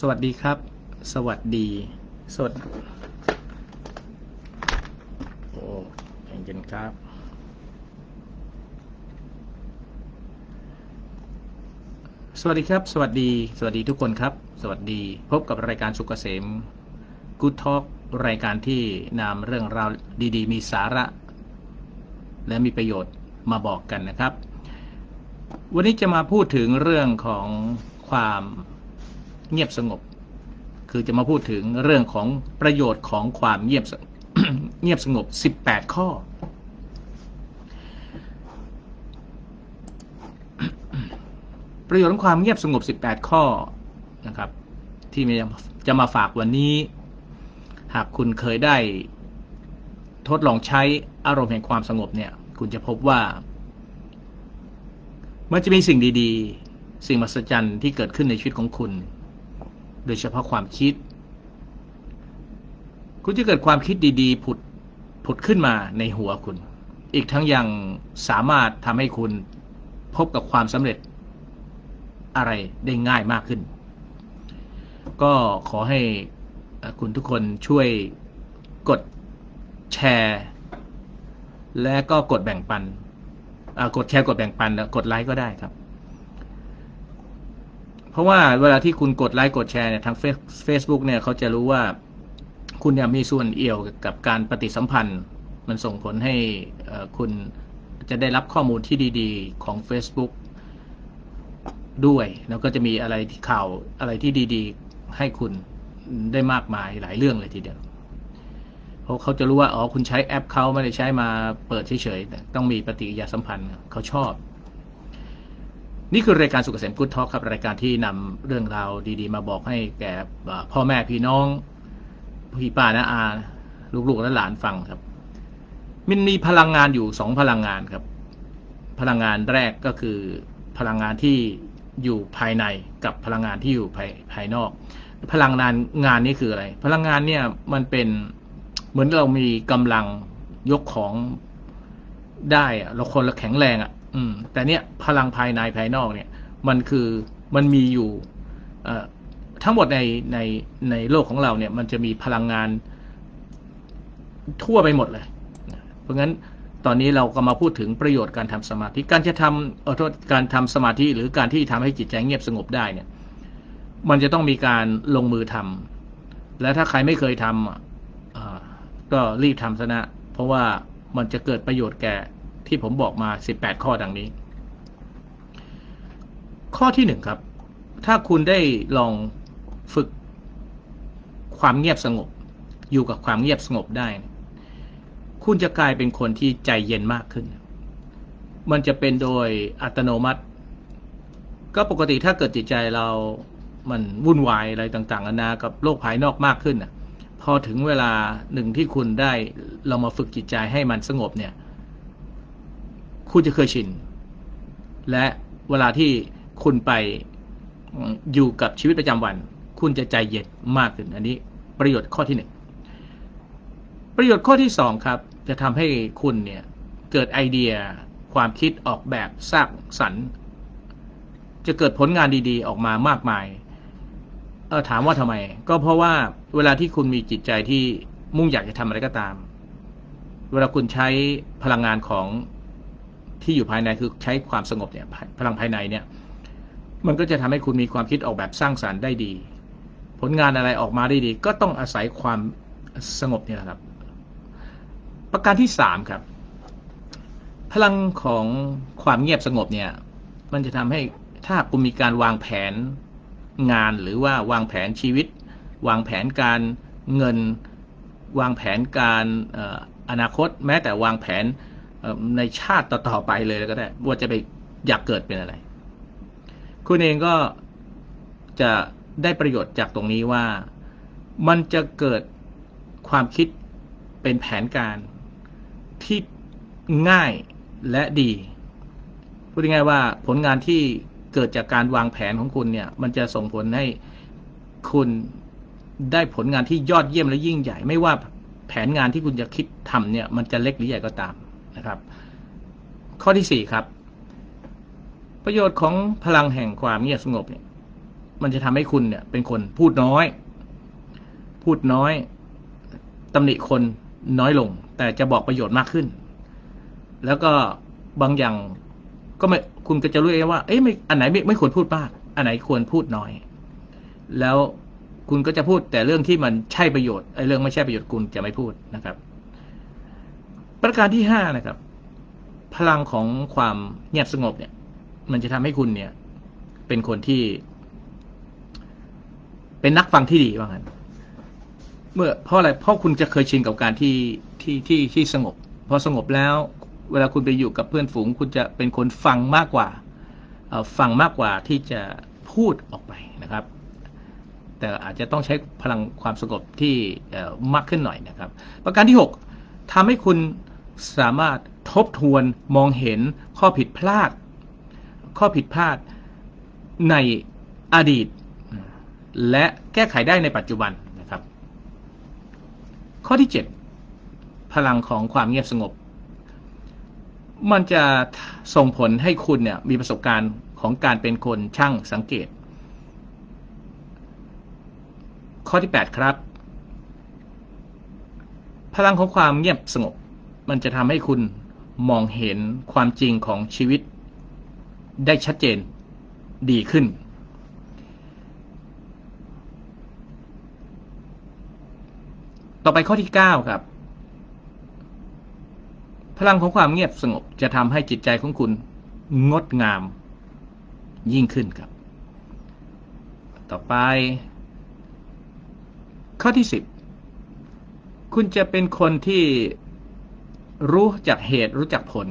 สวัสดีครับ สวัสดีสวัสโอ้ใจเย็นครับ สวัสดีครับ สวัสดี สวัสดีทุกคนครับ สวัสดี พบกับรายการสุกเกษมกู๊ดทอกรายการที่นำเรื่องราวดีๆ มีสาระ และมีประโยชน์มาบอกกันนะครับ วันนี้จะมาพูดถึงเรื่องของความ เงียบสงบ คือจะมาพูดถึงเรื่องของประโยชน์ของความเงียบสเงียบสงบ 18 ข้อ ประโยชน์ของความเงียบสงบ 18 ข้อนะครับ ที่จะมาฝากวันนี้ หากคุณเคยได้ทดลองใช้อารมณ์แห่งความสงบเนี่ย คุณจะพบว่า มันจะมีสิ่งดีๆ สิ่งมหัศจรรย์ที่เกิดขึ้นในชีวิตของคุณ โดยเฉพาะความคิด คุณจะเกิดความคิดดีๆ ผุดผุดขึ้นมาในหัวคุณ อีกทั้งยังสามารถทำให้คุณพบกับความสำเร็จอะไรได้ง่ายมากขึ้น ก็ขอให้คุณทุกคนช่วยกดแชร์ และก็กดแบ่งปัน กดแชร์กดแบ่งปัน กดไลค์ก็ได้ครับ เพราะว่าเวลาที่คุณกดไลค์กดแชร์เนี่ยทางเฟซบุ๊กเนี่ยเขาจะรู้ว่าคุณเนี่ยมีส่วนเอี่ยวกับการปฏิสัมพันธ์ มันส่งผลให้คุณจะได้รับข้อมูลที่ดี ๆ ของ Facebook ด้วย แล้วก็จะมีอะไรที่ข่าวอะไรที่ดีๆ ให้คุณได้มากมายหลายเรื่องเลยทีเดียวเพราะเขาจะรู้ว่าอ๋อคุณใช้แอปเขาไม่ได้ใช้มาเปิดเฉยๆแต่ต้องมีปฏิกิริยาสัมพันธ์เขาชอบ นี่คือรายการสุขเกษมกุ๊ดทอครับรายการที่นำเรื่องราวดีๆ มาบอกให้แก่พ่อแม่พี่น้องพี่ป้านะอาลูกๆและหลานฟังครับ มันมีพลังงานอยู่สองพลังงานครับ พลังงานแรกก็คือพลังงานที่อยู่ภายในกับพลังงานที่อยู่ภายภายนอก พลังงานงานนี้คืออะไร พลังงานเนี่ยมันเป็นเหมือนเรามีกำลังยกของได้อะเราคนเราแข็งแรงอะ อืม แต่เนี้ยพลังภายในภายนอกเนี่ย มันคือมันมีอยู่ทั้งหมดในในในโลกของเราเนี่ย มันจะมีพลังงานทั่วไปหมดเลย เพราะงั้นตอนนี้เราก็มาพูดถึงประโยชน์การทำสมาธิ การจะทำเออโทษการทำสมาธิหรือการที่ทำให้จิตใจเงียบสงบได้เนี่ย มันจะต้องมีการลงมือทำและถ้าใครไม่เคยทำก็รีบทำซะนะ เพราะว่ามันจะเกิดประโยชน์แก่ ที่ผมบอกมา 18 ข้อดังนี้ ข้อที่หนึ่งครับ ถ้าคุณได้ลองฝึกความเงียบสงบ อยู่กับความเงียบสงบได้ คุณจะกลายเป็นคนที่ใจเย็นมากขึ้น มันจะเป็นโดยอัตโนมัติ ก็ปกติถ้าเกิดจิตใจเรามันวุ่นวายอะไรต่างๆนานากับโลกภายนอกมากขึ้นอะพอถึงเวลาหนึ่งที่คุณได้เรามาฝึกจิตใจให้มันสงบเนี่ย คุณจะเคยชิน และเวลาที่คุณไปอยู่กับชีวิตประจำวัน คุณจะใจเย็นมากขึ้นอันนี้ ประโยชน์ข้อที่หนึ่งประโยชน์ข้อที่สองครับ จะทำให้คุณเนี่ยเกิดไอเดียความคิดออกแบบสร้างสรรค์จะเกิดผลงานดีๆ ออกมามากมายเออถามว่าทำไม ก็เพราะว่าเวลาที่คุณมีจิตใจที่มุ่งอยากจะทำอะไรก็ตาม เวลาคุณใช้พลังงานของ ที่อยู่ภายในคือใช้ความสงบเนี่ยพลังภายในเนี่ยมันก็จะทำให้คุณมีความคิดออกแบบสร้างสารรค์ได้ดี ผลงานอะไรออกมาได้ดี ก็ต้องอาศัยความสงบนี่แหละครับ ประการที่สามครับ พลังของความเงียบสงบเนี่ย มันจะทำให้ถ้าคุณมีการวางแผนงานหรือว่าวางแผนชีวิต วางแผนการเงิน วางแผนการอนาคต แม้แต่วางแผน ในชาติต่อๆไปเลยก็ได้ว่าจะไปอยากเกิดเป็นอะไร คุณเองก็จะได้ประโยชน์จากตรงนี้ว่ามันจะเกิดความคิดเป็นแผนการที่ง่ายและดี พูดง่ายๆว่าผลงานที่เกิดจากการวางแผนของคุณเนี่ย มันจะส่งผลให้คุณได้ผลงานที่ยอดเยี่ยมและยิ่งใหญ่ ไม่ว่าแผนงานที่คุณจะคิดทำเนี่ย มันจะเล็กหรือใหญ่ก็ตาม นะครับ ข้อที่สี่ครับ ประโยชน์ของพลังแห่งความเงียบสงบเนี่ยมันจะทำให้คุณเนี่ย เป็นคนพูดน้อย พูดน้อยตำหนิคนน้อยลง แต่จะบอกประโยชน์มากขึ้น แล้วก็บางอย่างก็ไม่คุณก็จะรู้เองว่า เอ๊ะไม่อันไหนไม่ไม่ควรพูดมาก อันไหนควรพูดน้อย แล้วคุณก็จะพูดแต่เรื่องที่มันใช่ประโยชน์ไอ้เรื่องไม่ใช่ประโยชน์คุณจะไม่พูดนะครับ ประการที่ห้านะครับ พลังของความเงียบสงบเนี่ย มันจะทำให้คุณเนี่ย เป็นคนที่ เป็นนักฟังที่ดีว่างั้น เมื่อเพราะอะไรเพราะคุณจะเคยชินกับการที่ที่ที่ที่สงบ พอสงบแล้ว เวลาคุณไปอยู่กับเพื่อนฝูง คุณจะเป็นคนฟังมากกว่าฟังมากกว่าที่จะพูดออกไปนะครับ แต่อาจจะต้องใช้พลังความสงบที่มากขึ้นหน่อยนะครับ ประการที่ 6ทำให้คุณ สามารถทบทวนมองเห็นข้อผิดพลาด ข้อผิดพลาดในอดีต และแก้ไขได้ในปัจจุบันนะครับ ข้อที่ 7 พลังของความเงียบสงบ มันจะส่งผลให้คุณเนี่ยมีประสบการณ์ของการเป็นคนช่างสังเกต ข้อที่ 8 ครับ พลังของความเงียบสงบ มันจะทำให้คุณมองเห็นความจริงของชีวิต ได้ชัดเจนดีขึ้น ต่อไปข้อที่ 9 ครับ พลังของความเงียบสงบจะทำให้จิตใจของคุณงดงามยิ่งขึ้นครับ ต่อไป ข้อที่ 10 คุณจะเป็นคนที่ รู้จักเหตุรู้จักผล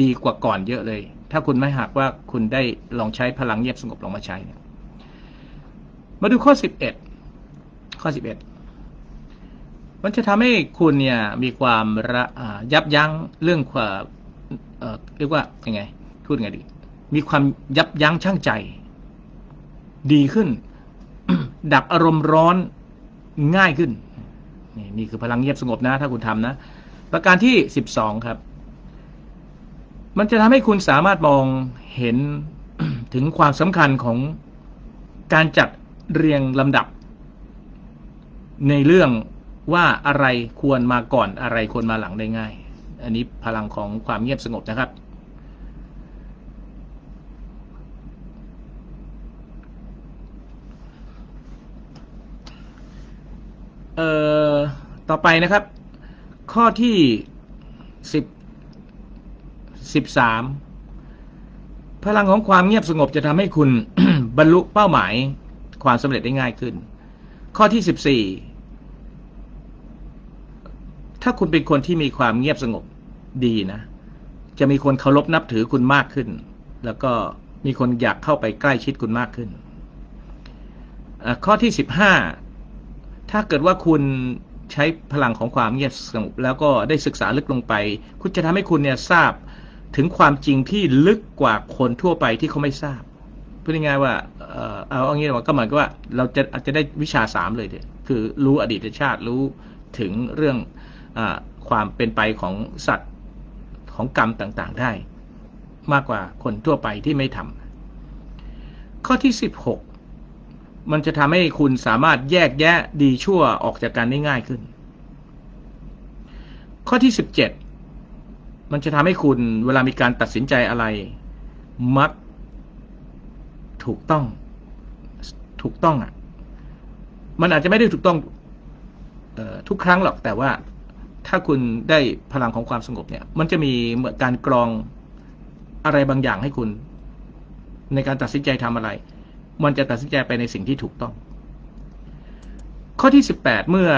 ดีกว่าก่อนเยอะเลย ถ้าคุณไม่หากว่าคุณได้ลองใช้พลังเงียบสงบลองมาใช้เนี่ยมาดูข้อ11ข้อ11มันจะทำให้คุณเนี่ยมีความระยับยั้งเรื่องความเเรียกว่ายังไงพูดไงดี มีความยับยั้งชั่งใจ ดีขึ้น ดับอารมณ์ร้อนง่ายขึ้น นี่นี่คือพลังเงียบสงบนะ ถ้าคุณทำนะ ประการที่สิบสองครับ มันจะทำให้คุณสามารถมองเห็นถึงความสำคัญของการจัดเรียงลำดับ ในเรื่องว่าอะไรควรมาก่อนอะไรควรมาหลังได้ง่าย อันนี้พลังของความเงียบสงบนะครับเอ่อต่อไปนะครับ ข้อที่สิบสิบสามพลังของความเงียบสงบจะทำให้คุณบรรลุเป้าหมายความสำเร็จได้ง่ายขึ้น ข้อที่สิบสี่ถ้าคุณเป็นคนที่มีความเงียบสงบดีนะ จะมีคนเคารพนับถือคุณมากขึ้น แล้วก็มีคนอยากเข้าไปใกล้ชิดคุณมากขึ้น ข้อที่สิบห้าถ้าเกิดว่าคุณ ใช้พลังของความเงียบสงบแล้วก็ได้ศึกษาลึกลงไป คุณจะทำให้คุณเนี่ยทราบถึงความจริงที่ลึกกว่าคนทั่วไปที่เขาไม่ทราบพูดง่ายๆว่าเอ่อเอาอย่างนี้ว่าก็หมายก็ว่าเราจะอาจจะได้วิชาสามเลยเนี่ยคือรู้อดีตชาติรู้ถึงเรื่องอความเป็นไปของสัตว์ของกรรมต่างๆได้ มากกว่าคนทั่วไปที่ไม่ทำข้อที่สิบหก มันจะทำให้คุณสามารถแยกแยะดีชั่วออกจากกันได้ง่ายขึ้น ข้อที่สิบเจ็ดมันจะทำให้คุณเวลามีการตัดสินใจอะไร มักถูกต้อง ถูกต้องอะ มันอาจจะไม่ได้ถูกต้องออทุกครั้งหรอกแต่ว่าถ้าคุณได้พลังของความสงบเนี่ย มันจะมีเหมือนการกรองอะไรบางอย่างให้คุณ ในการตัดสินใจทำอะไร มันจะตัดสินใจไปในสิ่งที่ถูกต้อง ข้อที่สิบแปดเมื่อ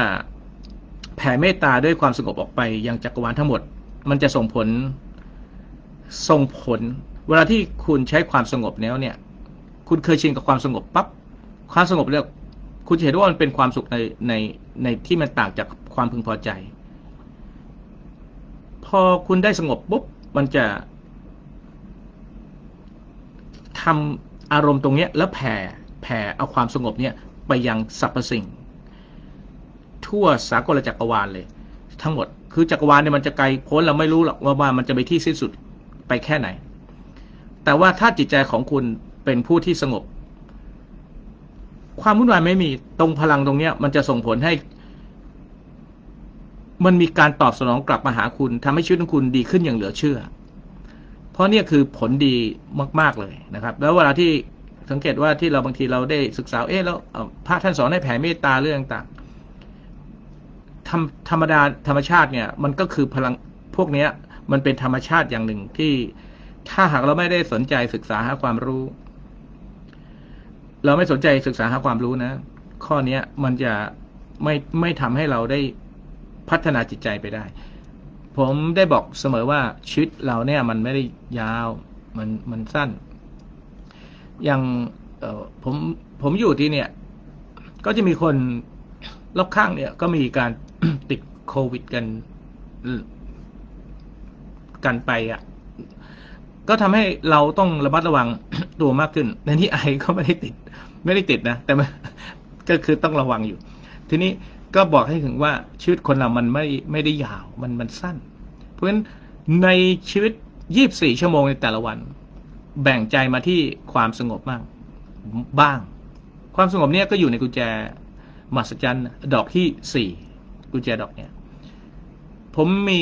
แผ่เมตตาด้วยความสงบออกไปยังจักรวาลทั้งหมด มันจะส่งผลส่งผล เวลาที่คุณใช้ความสงบแล้วเนี่ย คุณเคยชินกับความสงบปั๊บความสงบแล้วคุณจะเห็นว่ามันเป็นความสุขในในในที่มันต่างจากความพึงพอใจ พอคุณได้สงบปุ๊บมันจะทำ อารมณ์ตรงเนี้ยแล้วแผ่แผ่เอาความสงบเนี่ยไปยังสรรพสิ่ง ทั่วสากลจักรวาลเลย ทั้งหมดคือจักรวาลเนี่ยมันจะไกลพ้นเราไม่รู้หรอกว่าว่ามันจะไปที่สิ้นสุดไปแค่ไหน แต่ว่าถ้าจิตใจของคุณเป็นผู้ที่สงบ ความวุ่นวายไม่มีตรงพลังตรงเนี้ย มันจะส่งผลให้ มันมีการตอบสนองกลับมาหาคุณทำให้ชีวิตของคุณดีขึ้นอย่างเหลือเชื่อ ราะเนี่ยคือผลดีมาก ๆเลยนะครับ แล้วเวลาที่สังเกตว่าที่เราบางทีเราได้ศึกษาเอ๊ะแล้วพระท่านสอนให้แผ่เมตตาเรื่องต่างธรรมธรรมดาธรรมชาติเนี่ยมันก็คือพลังพวกเนี้ย มันเป็นธรรมชาติอย่างหนึ่งที่ถ้าหากเราไม่ได้สนใจศึกษาหาความรู้ เราไม่สนใจศึกษาหาความรู้นะ ข้อเนี้ยมันจะไม่ไม่ทำให้เราได้พัฒนาจิตใจไปได้ ผมได้บอกเสมอว่าชีวิตเราเนี่ยมันไม่ได้ยาวมันมันสั้น อย่างผมผมอยู่ที่เนี่ย ก็จะมีคนรอบข้างเนี่ย ก็มีการติดโควิดกัน กันไปอะ ก็ทำให้เราต้องระมัดระวังตัวมากขึ้นในที่ไอก็ไม่ได้ติด ไม่ได้ติดนะ แต่ก็คือต้องระวังอยู่ ทีนี้ ก็บอกให้ถึงว่าชีวิตคนเรามันไม่ไม่ได้ยาวมันมันสั้น เพราะฉะนั้นในชีวิต 24 ชั่วโมงในแต่ละวัน แบ่งใจมาที่ความสงบบ้างบ้าง ความสงบเนี่ยก็อยู่ในกุญแจมหัศจรรย์ดอกที่สี่กุญแจดอกเนี่ยผมมี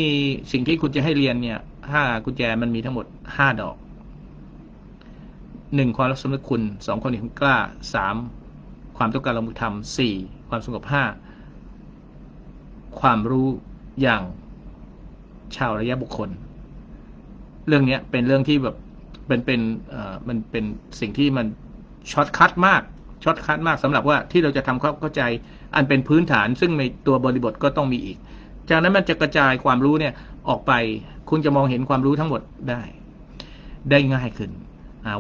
สิ่งที่คุณจะให้เรียนเนี่ยห้ากุญแจมันมีทั้งหมดห้าดอกหนึ่งความรับสมนึกคุณสองความเห็นกล้าสามความต้องการลงมือทำสี่ความสงบห้า ความรู้อย่างชาวระยะบุคคล เรื่องนี้เป็นเรื่องที่แบบเป็นเป็นเอ่อมันเป็นสิ่งที่มันช็อตคัดมากช็อตคัดมากสำหรับว่าที่เราจะทำความเข้าใจอันเป็นพื้นฐาน ซึ่งในตัวบริบทก็ต้องมีอีก จากนั้นมันจะกระจายความรู้เนี่ยออกไปคุณจะมองเห็นความรู้ทั้งหมดได้ ได้ง่ายขึ้น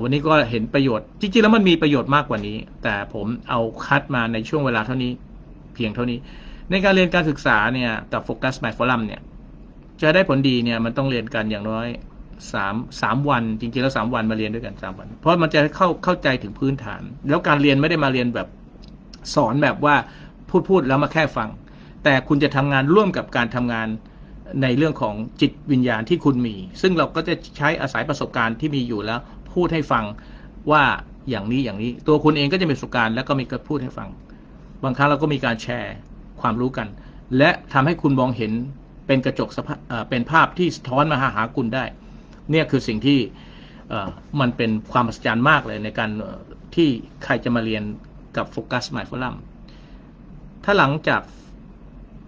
วันนี้ก็เห็นประโยชน์ จริงๆ แล้วมันมีประโยชน์มากกว่านี้ แต่ผมเอาคัดมาในช่วงเวลาเท่านี้ เพียงเท่านี้ ในการเรียนการศึกษาเนี่ยกับโฟกัสไมโฟลัมเนี่ยจะได้ผลดีเนี่ยมันต้องเรียนกันอย่างน้อยสามสามวันจริงๆแล้วสามวันมาเรียนด้วยกันสามวัน เพราะมันจะเข้าเข้าใจถึงพื้นฐาน แล้วการเรียนไม่ได้มาเรียนแบบสอนแบบว่าพูดพูดแล้วมาแค่ฟัง แต่คุณจะทำงานร่วมกับการทำงานในเรื่องของจิตวิญญาณที่คุณมี ซึ่งเราก็จะใช้อาศัยประสบการณ์ที่มีอยู่แล้ว พูดให้ฟังว่าอย่างนี้อย่างนี้ ตัวคุณเองก็จะมีประสบการณ์แล้วก็มีการพูดให้ฟัง บางครั้งเราก็มีการแชร์ ความรู้กัน และทำให้คุณมองเห็นเป็นกระจกสเป็นภาพที่สะท้อนมาหาหาคุณได้ เนี่ยคือสิ่งที่มันเป็นความมหัศจรรย์มากเลยในการที่ใครจะมาเรียนกับโฟกัสไมโฟลัมถ้าหลังจาก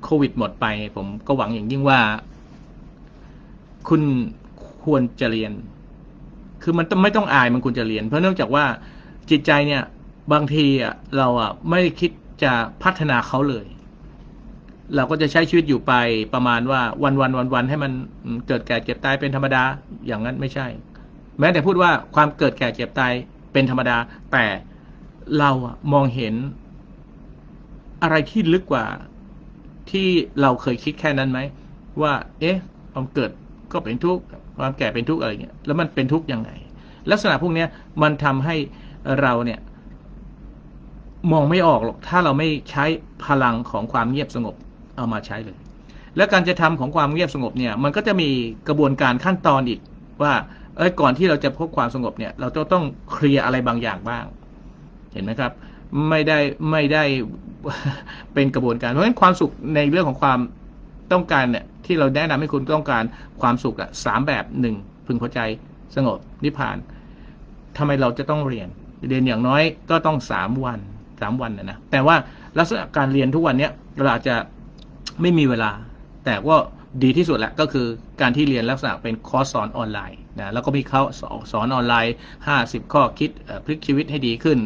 โควิดหมดไป ผมก็หวังอย่างยิ่งว่า คุณควรจะเรียน คือมันไม่ต้องอายมันควรจะเรียน เพราะเนื่องจากว่าจิตใจเนี่ยบางทีเราอะไม่คิดจะพัฒนาเขาเลย เราก็จะใช้ชีวิตอยู่ไปประมาณว่าวันวันวันวันให้มันเกิดแก่เจ็บตายเป็นธรรมดาอย่างนั้นไม่ใช่ แม้แต่พูดว่าความเกิดแก่เจ็บตายเป็นธรรมดา แต่เรามองเห็นอะไรที่ลึกกว่าที่เราเคยคิดแค่นั้นไหมว่า เอ๊ะความเกิดก็เป็นทุกข์ความแก่เป็นทุกข์อะไรเงี้ยแล้วมันเป็นทุกข์ยังไง ลักษณะพวกเนี้ยมันทำให้เราเนี่ย มองไม่ออกหรอกถ้าเราไม่ใช้พลังของความเงียบสงบ เอามาใช้เลย และการจะทำของความเงียบสงบเนี่ยมันก็จะมีกระบวนการขั้นตอนอีกว่าเอ้ยก่อนที่เราจะพบความสงบเนี่ย เราจะต้องเคลียร์อะไรบางอย่างบ้าง เห็นไหมครับ ไม่ได้ไม่ได้เป็นกระบวนการเพราะฉะนั้นความสุขในเรื่องของความต้องการเนี่ยที่เราแนะนำให้คุณต้องการความสุขอะสามแบบหนึ่งพึงพอใจสงบนิพพานทำไมเราจะต้องเรียน เรียนอย่างน้อยก็ต้องสามวันสามวันนะนะแต่ว่าลักษณะการเรียนทุกวันเนี้ยเราอาจจะ ไม่มีเวลา แต่ว่าดีที่สุดแหละก็คือการที่เรียนลักษณะเป็นคอร์สสอนออนไลน์นะแล้วก็มีเขาสอนสอนออนไลน์ 50 ข้อคิดพลิกชีวิตให้ดีขึ้น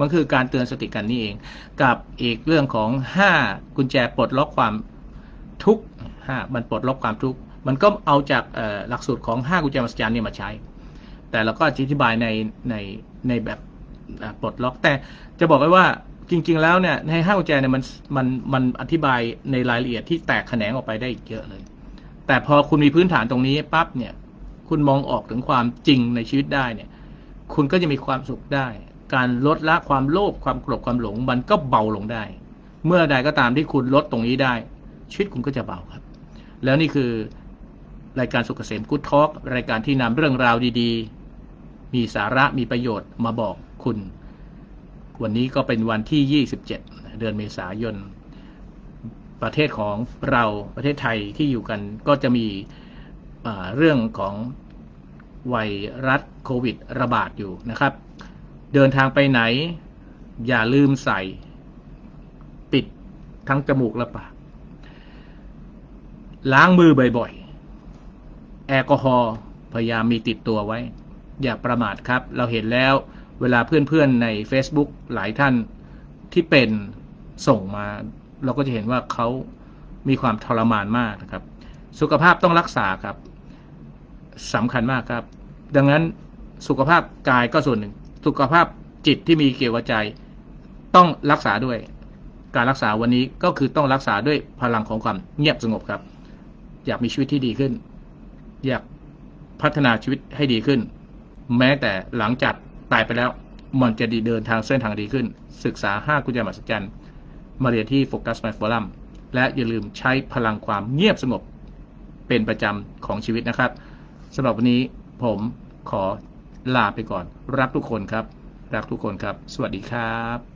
มันคือการเตือนสติกันนี่เอง กับอีกเรื่องของ 5 กุญแจปลดล็อกความทุกข์มันปลดล็อกความทุกข์มันก็เอาจากหลักสูตรของ 5 กุญแจมัศจรรย์เนี่ยมาใช้ แต่เราก็อธิบายในในในแบบปลดล็อกแต่จะบอกไว้ว่า จริง ๆ แล้วเนี่ยในห้ากุญแจเนี่ยมันมันมันอธิบายในรายละเอียดที่แตกแขนงออกไปได้อีกเยอะเลย แต่พอคุณมีพื้นฐานตรงนี้ปั๊บเนี่ย คุณมองออกถึงความจริงในชีวิตได้เนี่ย คุณก็จะมีความสุขได้ การลดละความโลภความโกรธความหลง มันก็เบาลงได้ เมื่อใดก็ตามที่คุณลดตรงนี้ได้ ชีวิตคุณก็จะเบาครับ แล้วนี่คือรายการสุขเกษมกุ๊ดทอล์กรายการที่นำเรื่องราวดี ๆ มีสาระมีประโยชน์มาบอกคุณ วันนี้ก็เป็นวันที่ 27 เดือนเมษายน ประเทศของเราประเทศไทยที่อยู่กันก็จะมีเรื่องของไวรัสโควิดระบาดอยู่นะครับ เดินทางไปไหน อย่าลืมใส่ ปิดทั้งจมูกและปาก ล้างมือบ่อยๆ แอลกอฮอล์พยายามมีติดตัวไว้ อย่าประมาทครับ เราเห็นแล้ว เวลาเพื่อนๆใน Facebook หลายท่านที่เป็นส่งมา เราก็จะเห็นว่าเขามีความทรมานมากนะครับ สุขภาพต้องรักษาครับสำคัญมากครับ ดังนั้นสุขภาพกายก็ส่วนหนึ่ง สุขภาพจิตที่มีเกี่ยวกับใจต้องรักษาด้วย การรักษาวันนี้ก็คือต้องรักษาด้วยพลังของความเงียบสงบครับ อยากมีชีวิตที่ดีขึ้น อยากพัฒนาชีวิตให้ดีขึ้น แม้แต่หลังจาก ตายไปแล้วมันจะดีเดินทางเส้นทางดีขึ้น ศึกษา 5 กุญแจมหัศจรรย์มาเรียนที่โฟกัส My Forum และอย่าลืมใช้พลังความเงียบสงบเป็นประจำของชีวิตนะครับสำหรับวันนี้ผมขอลาไปก่อน รักทุกคนครับ รักทุกคนครับ สวัสดีครับ